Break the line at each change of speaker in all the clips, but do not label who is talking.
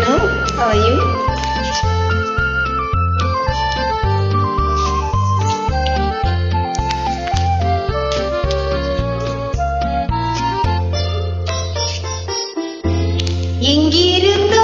Anu, how are you? எங்கிருந்தோ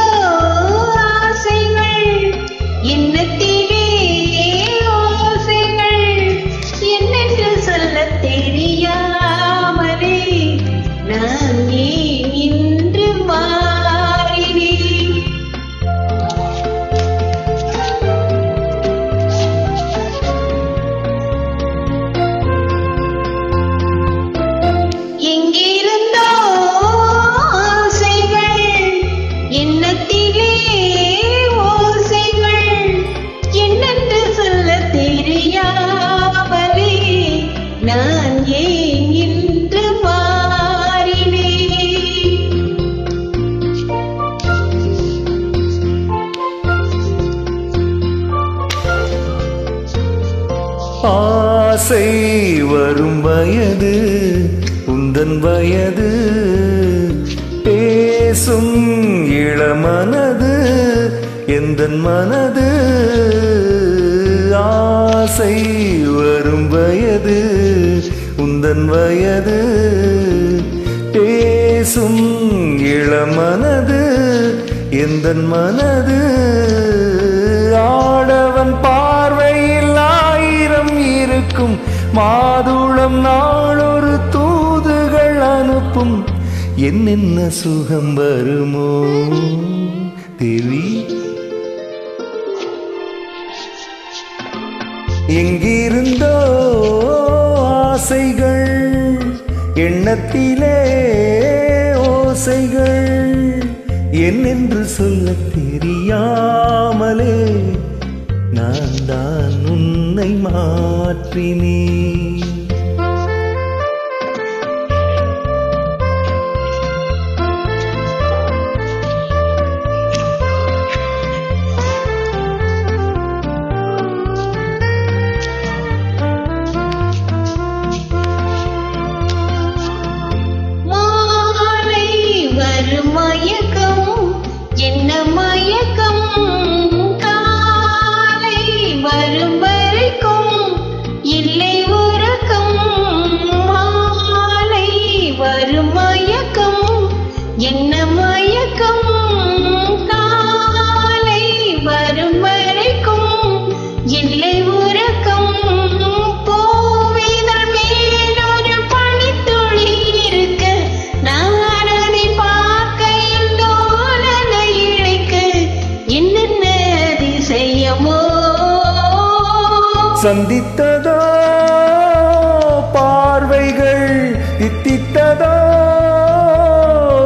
ஆசை வரும் வயது உந்தன் வயது. பேசும் இளமனது எந்தன் மனது? ஆசை வரும் வயது உந்தன் வயது. பேசும் இளமனது எந்தன் மனது? ஆடவன் பா மாதுளம் நாளொரு தூதுகள் அனுப்பும். என்னென்ன சுகம் வருமோ தேவி எங்கிருந்தோ ஆசைகள் எண்ணத்திலே ஓசைகள். என்னென்று சொல்ல தெரியாமலே நான் தான் உன்னை மாற்றினேன்.
வரும் வரைக்கும் இல்லை உறக்கம். மாலை வரும் மயக்கம். என்ன மயக்கம்? காலை வரும் வரைக்கும் இல்லை உறக்கம். பூவிதழ் மேலொரு பனித்துளி இருக்க நான் அதை பார்க்கையில் தோழனை இழைக்க. என்னென்ன அதிசயமோ
சந்தித்ததோ? பார்வைகள் தித்தித்ததோ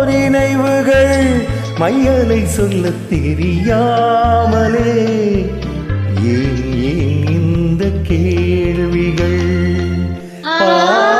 நினைவுகள் மையலை சொல்ல தெரியாமலே. ஏன் ஏன் இந்த கேள்விகள்? ஆ